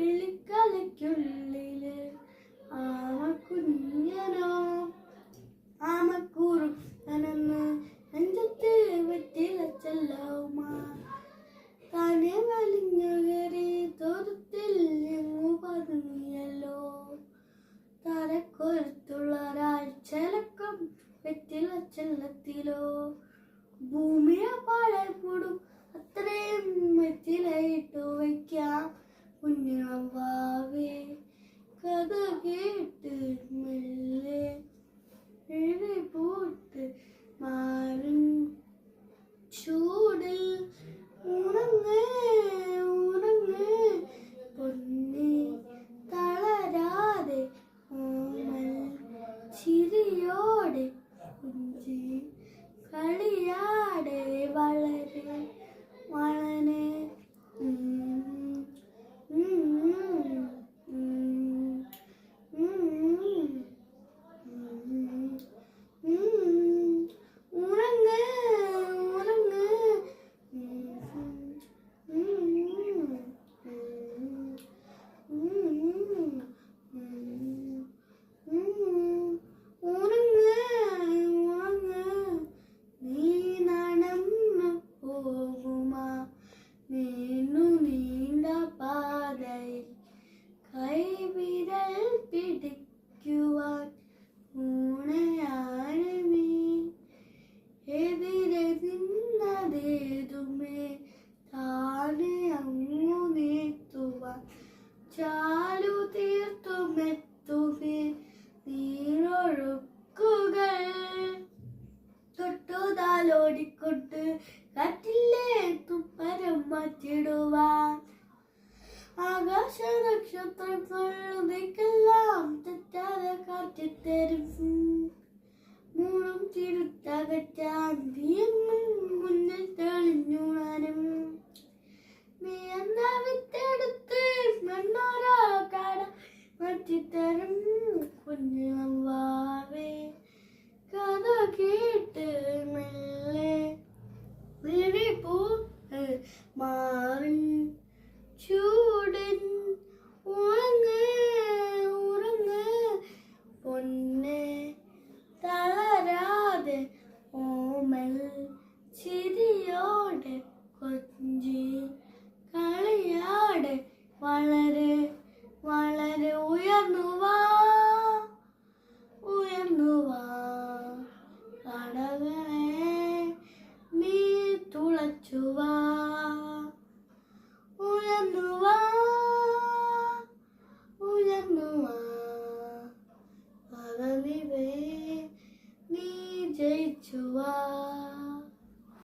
വിളിക്കലയ്ക്കുള്ളിൽ ചാലു തീർത്തുമെത്തുമേ തൊട്ടുതാലോടിക്കൊണ്ട് കാറ്റില്ലേ തുപ്പരം മാറ്റിടുവാൻ ആകാശ നക്ഷത്രങ്ങൾ ഉദിക്കെല്ലാം തെറ്റാതെ കാറ്റിത്തരും. മൂന്നും തിരുത്തകറ്റാൻ തീയും മുന്നിൽ തെളിഞ്ഞുണരും മാറ്റിത്തരും കുഞ്ഞുവാവേ കഥ കേട്ട് മെല്ലെ വിഴിപ്പൂ മാറി. ചൂടൻ ഉറങ്ങ് ഉറങ്ങ് പൊന്നെ തളരാതെ ഓമൽ ചിരിയോടെ കൊഞ്ചി കളിയാടെ വളരെ 我